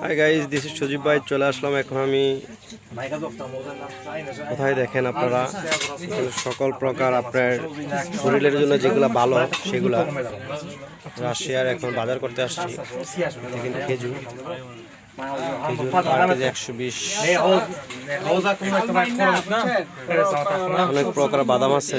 Hi guys this is Sajib ভাই চলে আসলাম এখন আমি কোথায় দেখেন আপনারা? সকল প্রকার আপনার শরীরের জন্য যেগুলো ভালো, সেগুলা রাশিয়ার এখন বাজার করতে আসছি। দেখেন খেজুর। অনেক প্রকার বাদাম আছে।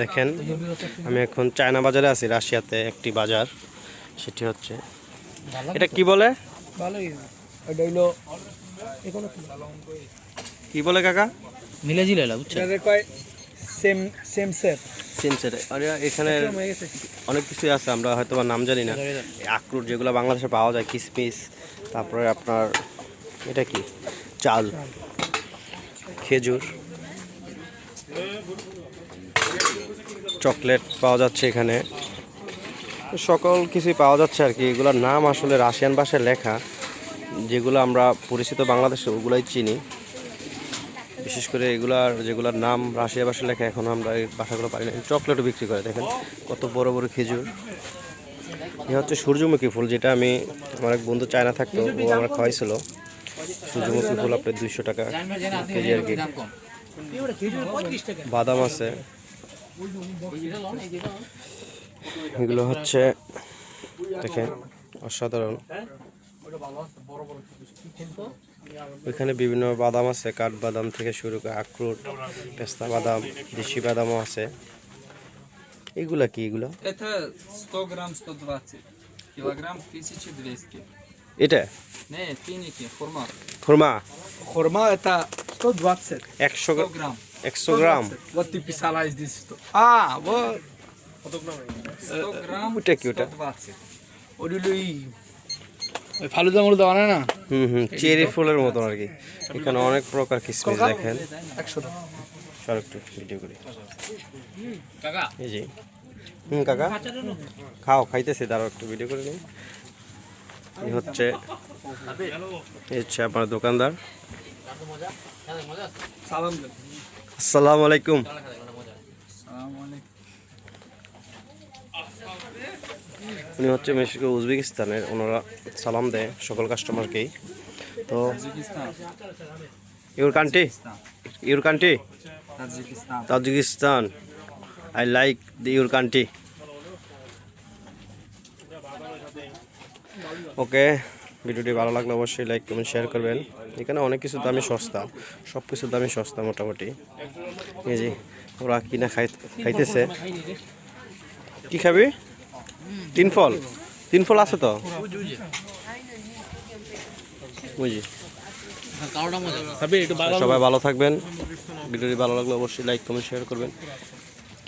দেখেন আমি এখন চায়না বাজারে আছি রাশিয়াতে একটি বাজার সেটি হচ্ছে এটা কি বলে? ভালোই কি? বলে কাকা? মিলে বুঝছ সেম সেম সেট আরে এখানে অনেক কিছুই আছে আমরা হয়তো বা নাম জানি না। আখরোট যেগুলো বাংলাদেশে পাওয়া যায় কিসমিস তারপরে আপনার এটা কি? চাল খেজুর। চকলেট পাওয়া যাচ্ছে এখানে। সকল কিছুই পাওয়া যাচ্ছে আর কি। এগুলোর নাম আসলে রাশিয়ান ভাষায় লেখা, যেগুলো আমরা পরিচিত বাংলাদেশে ওগুলাই চিনি। বিশেষ করে এগুলার যেগুলোর নাম রাশিয়া ভাষায় লেখা, এখন আমরা এই ভাষাগুলো পারি না। চকলেটও বিক্রি করে, দেখেন কত বড় বড় খেজুর। এ হচ্ছে সূর্যমুখী ফুল, যেটা আমি আমার এক বন্ধু চায়না থাকতো, ও আমার খাওয়াইছিল। সূর্যমুখী ফুল আপনার দুইশো টাকা কেজি আর কি। বাদাম আছে। এগুলো হচ্ছে দেখেন অসাধারণ। ওইখানে বিভিন্ন বাদাম আছে কাঠ বাদাম থেকে শুরু করে আখরোট পেস্তা বাদাম দেশি বাদামও আছে। এগুলা কি এগুলো? এটা খোরমা খোরমা এটা to gram. 100 gram. what the size this কত গ্রাম ওটা কি ওটা? ওই না। হুম হুম চেরি ফুলের মতো আর কি। এখানে অনেক প্রকার কিসমিস দেখেন। একশো সর একটু ভিডিও করি। কাকা। এই যে। হুম কাকা? খাও খাইতেছে তার একটু ভিডিও করে নিই হচ্ছে এই হচ্ছে আপনার দোকানদার। আসসালামু আলাইকুম। উনি হচ্ছে মেক্সিকো উজবেকিস্তানের, ওনারা সালাম দেয় সকল কাস্টমারকেই। তো, your country? Your country? Tajikistan. I like the your country. Okay ভিডিওটি ভালো লাগলে অবশ্যই লাইক কমেন্ট শেয়ার করবেন। এখানে অনেক কিছু দামই সস্তা সব কিছুর দামই সস্তা মোটামুটি। এই যে ওরা কিনা খাই খাইতেছে। কি খাবি? তিন ফল। তিন ফল আছে তো? বুঝি সবাই ভালো থাকবেন। ভিডিওটি ভালো লাগলে অবশ্যই লাইক কমেন্ট শেয়ার করবেন।